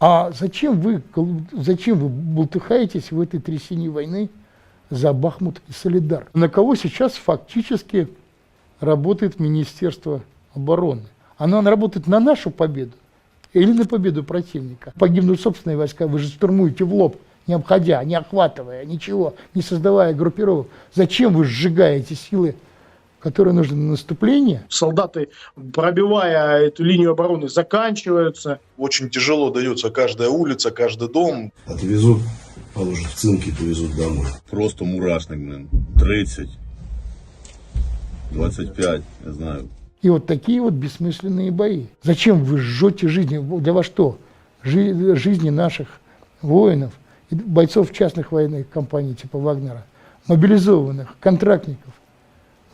А зачем вы, зачем вы бултыхаетесь в этой трясине войны за Бахмут и Солидар? На кого сейчас фактически работает Министерство обороны? Оно работает на нашу победу или на победу противника? Погибнут собственные войска, вы же штурмуете в лоб, не обходя, не охватывая, ничего, не создавая группировок. Зачем вы сжигаете силы, которые нужны на наступление? Солдаты, пробивая эту линию обороны, заканчиваются. Очень тяжело дается каждая улица, каждый дом. Отвезут, положат в цинки, повезут домой. Просто мурашник, блин. 30, 25, не знаю. И вот такие вот бессмысленные бои. Зачем вы жжете жизни? Для вас что? Жи- жизни наших воинов, и бойцов частных военных компаний типа Вагнера, мобилизованных, контрактников.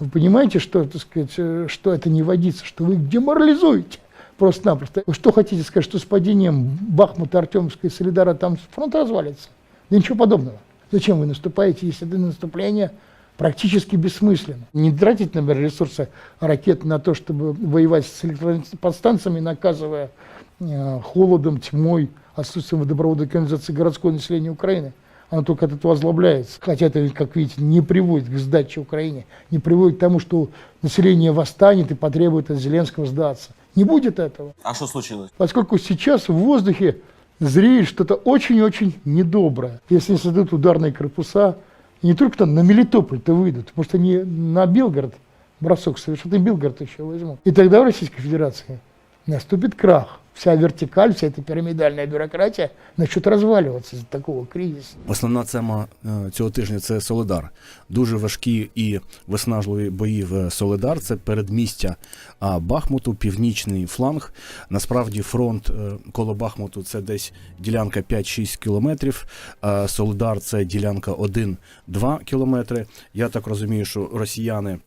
Вы понимаете, что, так сказать, э, что это не водится, что вы деморализуете просто-напросто. Вы что хотите сказать, что с падением Бахмута, Артемовской и Солидара там фронт развалится? Да ничего подобного. Зачем вы наступаете, если это наступление практически бессмысленно? Не тратить, например, ресурсы ракет на то, чтобы воевать с электроподстанциями, наказывая э, холодом, тьмой, отсутствием водопроводной канализации городское население Украины. Оно только от этого озлобляется. Хотя это, как видите, не приводит к сдаче Украине, не приводит к тому, что население восстанет и потребует от Зеленского сдаться. Не будет этого. А що случилось? Поскольку сейчас в воздухе зреет что-то очень-очень недоброе. Если они создадут ударные корпуса, и не только там на Мелитополь-то выйдут, может они на Белгород бросок совершат, и Белгород еще возьмут. И тогда в Российской Федерации наступит крах. Вся вертикаль, вся эта пирамидальная бюрократия начнет разваливаться из-за такого кризиса. Основна тема е, цього тижня це Солидар. Дуже важкі і виснажливі бої в Солидар. Це передмістя Бахмуту, північний фланг. Насправді фронт е, коло Бахмуту це десь ділянка 5-6 кілометрів. а Солидар це ділянка 1-2 кілометри. Я так розумію, що росіяни.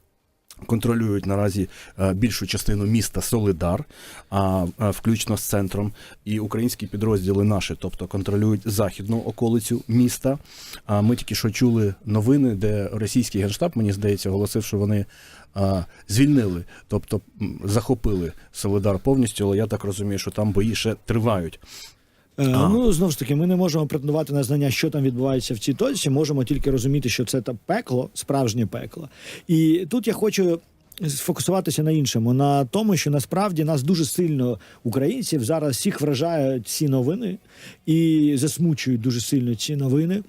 Контролюють наразі е, більшу частину міста Солидар, а е, включно з центром, і українські підрозділи наші, тобто контролюють західну околицю міста. А ми тільки що чули новини, де російський генштаб, мені здається, оголосив, що вони звільнили, тобто захопили Солидар повністю, але я так розумію, що там бої ще тривають. Е, Ну знову ж таки, ми не можемо претендувати на знання, що там відбувається в цій точці. Можемо тільки розуміти, що це та пекло, справжнє пекло. І тут я хочу. Сфокусуватися на іншому, на тому, що насправді нас дуже сильно українців зараз всіх вражають ці новини і засмучують дуже сильно ці новини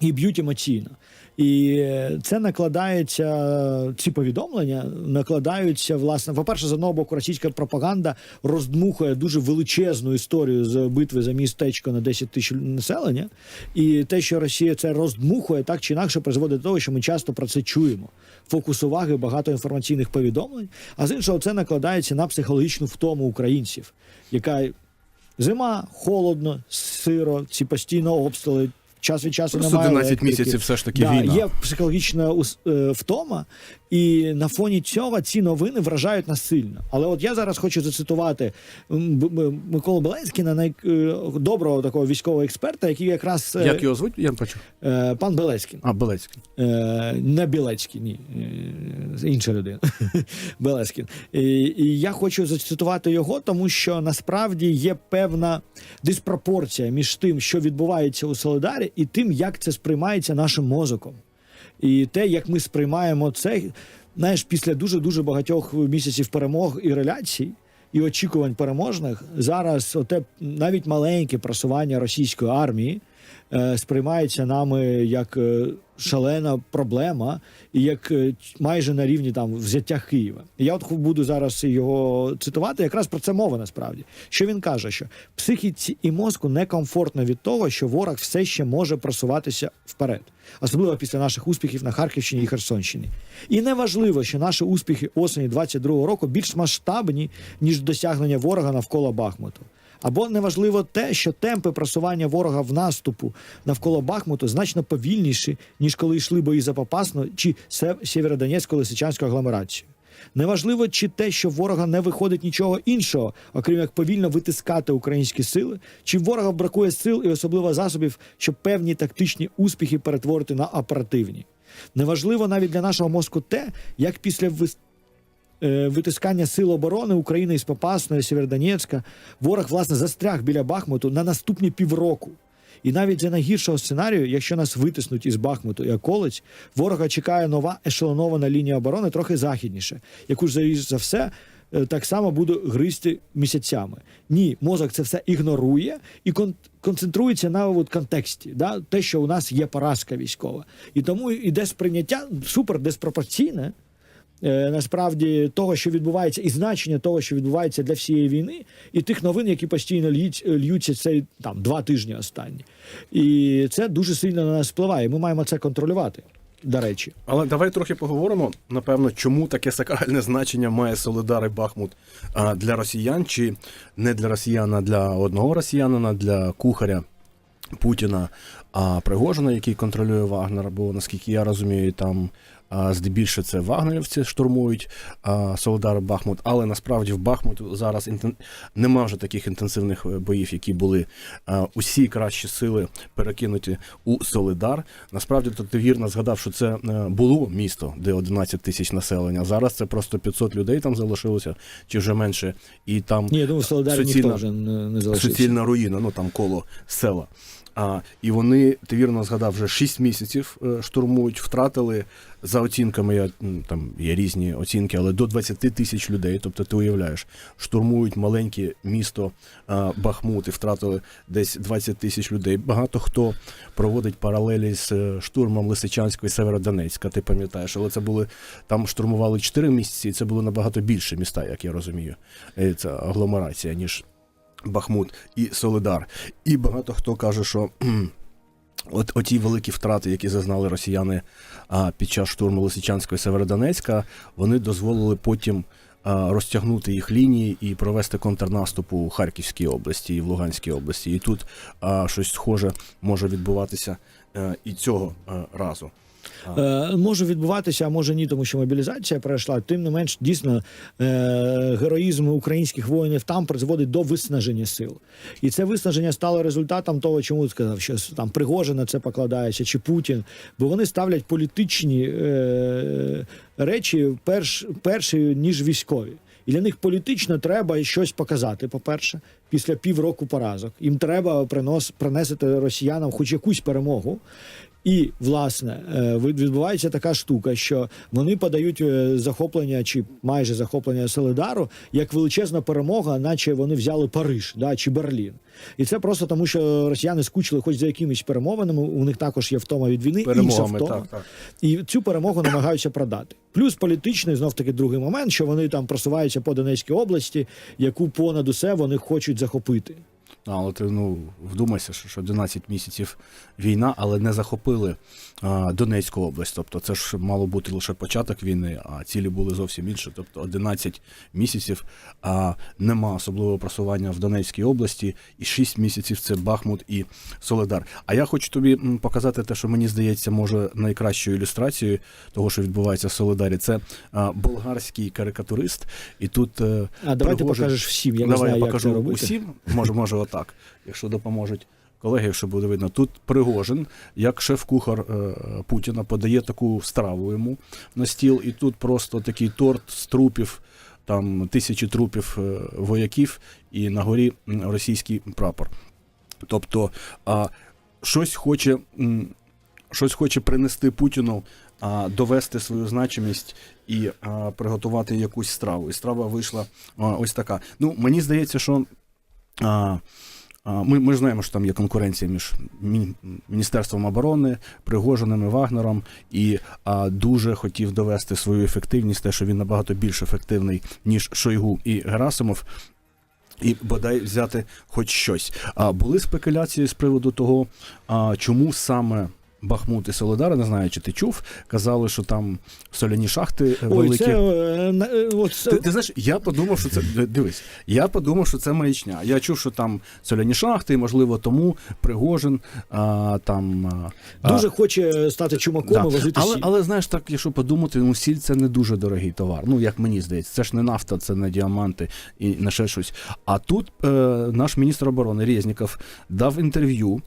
і б'ють емоційно. І це накладається, ці повідомлення накладаються, власне, по-перше, з одного боку, російська пропаганда роздмухує дуже величезну історію з битви за містечко на 10 тисяч населення. І те, що Росія це роздмухує, так чи інакше призводить до того, що ми часто про це чуємо. Фокус уваги, багато інформаційних повідомлень. А з іншого, це накладається на психологічну втому українців, яка зима, холодно, сиро, ці постійно обстріли. Час від часу Просто немає 11 електрики. місяців все ж таки да, війна. Є психологічна ус- е, втома, і на фоні цього ці новини вражають нас сильно. Але от я зараз хочу зацитувати Миколу Белецькіна, най- е, доброго такого військового експерта, який якраз е, Як його звуть? Я не почув. е, пан Белецькін. А, Белецький. Не Білецький, ні. Інша людина. Белескін. І, і я хочу зацитувати його, тому що насправді є певна диспропорція між тим, що відбувається у Солидарі, і тим, як це сприймається нашим мозоком. І те, як ми сприймаємо це, знаєш, після дуже дуже багатьох місяців перемог і реляцій. І очікувань переможних зараз оте навіть маленьке просування російської армії сприймається нами як е, шалена проблема і як е, майже на рівні там взяття Києва. Я от буду зараз його цитувати. Якраз про це мова насправді. Що він каже, що психіці і мозку некомфортно від того, що ворог все ще може просуватися вперед, особливо після наших успіхів на Харківщині і Херсонщині. І неважливо, що наші успіхи осені 22-го року більш масштабні ніж досягнення ворога навколо Бахмуту. Або неважливо те, що темпи просування ворога в наступу навколо Бахмуту значно повільніші, ніж коли йшли бої за Попасну чи Сєвєродонецьку лисичанську агломерацію. Неважливо, чи те, що ворога не виходить нічого іншого, окрім як повільно витискати українські сили, чи ворога бракує сил і особливо засобів, щоб певні тактичні успіхи перетворити на оперативні. Неважливо навіть для нашого мозку те, як після витискання сил оборони України із Попасної, Сєвєродонецька, ворог власне застряг біля Бахмуту на наступні півроку. І навіть за найгіршого сценарію, якщо нас витиснуть із Бахмуту і околиць, ворога чекає нова ешелонована лінія оборони трохи західніше, яку ж за- все е, так само буде гризти місяцями. Ні, мозок це все ігнорує і кон- концентрується на от контексті, да? те, що у нас є поразка військова. І тому іде сприйняття супер диспропорційне. Е, Насправді того, що відбувається, і значення того, що відбувається для всієї війни, і тих новин, які постійно льють, льються цей там два тижні останні, і це дуже сильно на нас впливає. Ми маємо це контролювати. До речі, Але давай трохи поговоримо, напевно, чому таке сакральне значення має Солидар і Бахмут а, для росіян, чи не для росіян, а для одного росіянина, для кухаря Путіна, а Пригожина, який контролює Вагнер, бо наскільки я розумію, там а, здебільше це вагнерівці штурмують а, Солидар Бахмут, але насправді в Бахмуту зараз інтен... нема вже таких інтенсивних е, боїв, які були. Усі кращі сили перекинуті у Солидар. Насправді, то ти вірно згадав, що це е, було місто, де 11 тисяч населення. Зараз це просто 500 людей там залишилося, чи вже менше, і там ні, я думаю, в Солодарі ніхто вже не, не залишився. суцільна руїна, ну там коло села. А, і вони, ти вірно згадав, вже 6 місяців е, штурмують, втратили за оцінками, я, там є різні оцінки, але до 20 тисяч людей. Тобто ти уявляєш, штурмують маленьке місто а, Бахмут і втратили десь 20 тисяч людей. Багато хто проводить паралелі з е, штурмом Лисичанського і Северодонецька, ти пам'ятаєш, але це були там штурмували 4 місяці, і це було набагато більше міста, як я розумію. Е, Це агломерація, ніж Бахмут і Солидар. І багато хто каже, що от оті великі втрати, які зазнали росіяни а, під час штурму Лисичанського і Северодонецька, вони дозволили потім а, розтягнути їх лінії і провести контрнаступ у Харківській області і в Луганській області. І тут а, щось схоже може відбуватися е, і цього е, разу. Е, може відбуватися, а може ні, тому що мобілізація пройшла. Тим не менш, дійсно е, героїзм українських воїнів там призводить до виснаження сил. І це виснаження стало результатом того, чому сказав, що там Пригожин на це покладається, чи Путін, бо вони ставлять політичні е, речі перш, перші, ніж військові. І для них політично треба щось показати. По-перше, після півроку поразок. Їм треба принос, принести росіянам хоч якусь перемогу. І власне е, відбувається така штука, що вони подають е, захоплення чи майже захоплення Солидару як величезна перемога, наче вони взяли Париж да, чи Берлін. І це просто тому, що росіяни скучили хоч за якимись перемовинами. У них також є втома від війни, інша втома. так, так. І цю перемогу намагаються продати. Плюс політичний знов таки другий момент, що вони там просуваються по Донецькій області, яку понад усе вони хочуть захопити. Але ти ну вдумайся, що, що 11 місяців війна, але не захопили а, Донецьку область. Тобто це ж мало бути лише початок війни, а цілі були зовсім інші. Тобто 11 місяців а, нема особливого просування в Донецькій області, і 6 місяців це Бахмут і Солидар. А я хочу тобі показати те, що мені здається, може найкращою ілюстрацією того, що відбувається в Солидарі. Це а, болгарський карикатурист, і тут е, А давай ти покажеш всім. Я не Давай знаю, я як покажу це робити. усім. Може, може, отак, якщо допоможуть колеги, якщо буде видно. Тут Пригожин, як шеф-кухар е, Путіна, подає таку страву йому на стіл, і тут просто такий торт з трупів, там тисячі трупів е, вояків, і на горі російський прапор. Тобто, а, щось хоче. Щось хоче принести Путіну, а, довести свою значимість і а, приготувати якусь страву. І страва вийшла а, ось така. Ну, мені здається, що ми, ми знаємо, що там є конкуренція між Міністерством оборони, Пригожиним і Вагнером, і а, дуже хотів довести свою ефективність, те, що він набагато більш ефективний, ніж Шойгу і Герасимов. І бодай взяти хоч щось. А були спекуляції з приводу того, а, чому саме Бахмут і Солидар, не знаю, чи ти чув, казали, що там соляні шахти е, Ой, великі. це, е, е, це- Ти, ти знаєш, я подумав, що це дивись. Я подумав, що це маячня. Я чув, що там соляні шахти, і можливо, тому Пригожин а, там а, дуже хоче стати чумаком да. і возити але, сіль. але знаєш, так, якщо подумати, ну сіль це не дуже дорогий товар. Ну як мені здається, це ж не нафта, це не діаманти і не ще щось. А тут е, наш міністр оборони Резніков дав інтерв'ю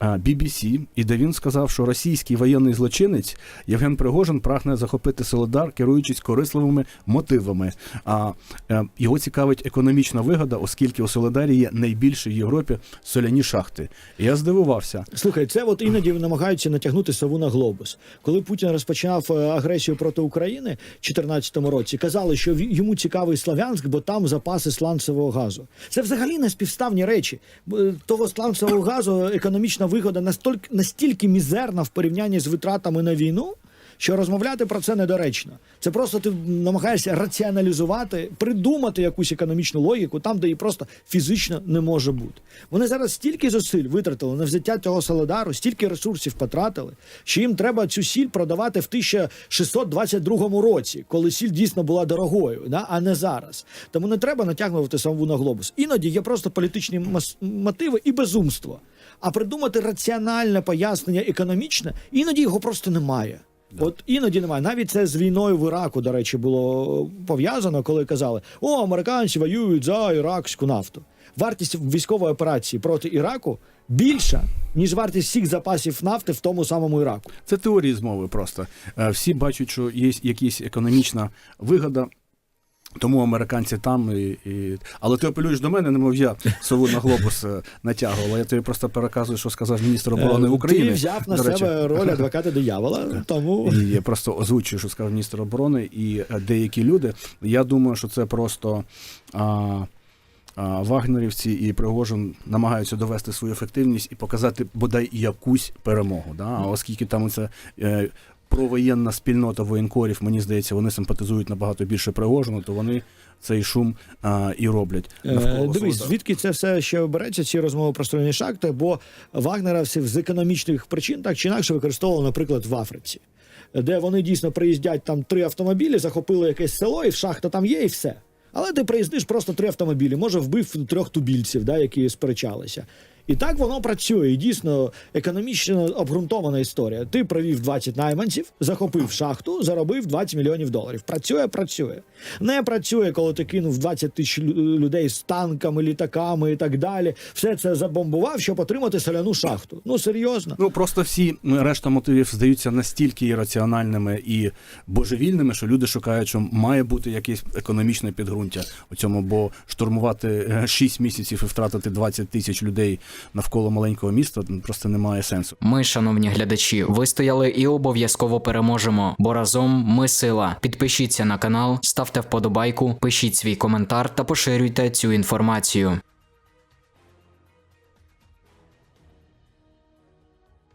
е, BBC, і де він сказав, що російський воєнний злочинець Євген Пригожин прагне захопити Солодар, керуючись корисливими мотивами. А е, його цікавить економічна вигода, оскільки у Солодарі є найбільші в Європі соляні шахти. Я здивувався. Слухай, це от іноді намагаються натягнути сову на глобус. Коли Путін розпочинав е, агресію проти України в 2014 році, казали, що йому цікавий Славянськ, бо там запаси сланцевого газу. Це взагалі не співставні речі. Е, Того сланцевого газу економічна вигода настільки, настільки мізерна в порівнянні з витратами на війну. Що розмовляти про це недоречно. Це просто ти намагаєшся раціоналізувати, придумати якусь економічну логіку там, де її просто фізично не може бути. Вони зараз стільки зусиль витратили на взяття цього Солодару, стільки ресурсів потратили, що їм треба цю сіль продавати в 1622 році, коли сіль дійсно була дорогою, да? а не зараз. Тому не треба натягнувати саму на глобус. Іноді є просто політичні мотиви і безумство. А придумати раціональне пояснення економічне, іноді його просто немає. От іноді немає. Навіть це з війною в Іраку, до речі, було пов'язано, коли казали: о, американці воюють за іракську нафту. Вартість військової операції проти Іраку більша, ніж вартість всіх запасів нафти в тому самому Іраку. Це теорії змови просто. Е, Всі бачать, що є якась економічна вигода. Тому американці там і, і... але ти апелюєш до мене, немов я сову на глобус е, натягував. Я тобі просто переказую, що сказав міністр оборони Е, України. Ти взяв на себе роль адвоката диявола, тому І я просто озвучую, що сказав міністр оборони і е, деякі люди. Я думаю, що це просто а, а, вагнерівці і Пригожин намагаються довести свою ефективність і показати бодай якусь перемогу. Да? А оскільки там це. Е, Провоєнна спільнота воєнкорів, мені здається, вони симпатизують набагато більше Пригожину, то вони цей шум а, і роблять. Е, навколо Дивись, Солодара. звідки це все ще береться, ці розмови про строєні шахти, бо вагнеровці з економічних причин так чи інакше використовували, наприклад, в Африці, де вони дійсно приїздять там три автомобілі, захопили якесь село, і шахта там є, і все. Але ти приїздиш просто три автомобілі, може вбив трьох тубільців, да, які сперечалися. І так воно працює. І дійсно економічно обґрунтована історія. Ти провів 20 найманців, захопив шахту, заробив 20 мільйонів доларів. Працює, працює. Не працює, коли ти кинув 20 тисяч людей з танками, літаками і так далі. Все це забомбував, щоб отримати соляну шахту. Ну серйозно. Ну просто всі решта мотивів здаються настільки ірраціональними і божевільними, що люди шукають, що має бути якесь економічне підґрунтя у цьому, бо штурмувати 6 місяців і втратити 20 тисяч людей навколо маленького міста просто немає сенсу. Ми, шановні глядачі, вистояли і обов'язково переможемо, бо разом ми сила. Підпишіться на канал, ставте вподобайку, пишіть свій коментар та поширюйте цю інформацію.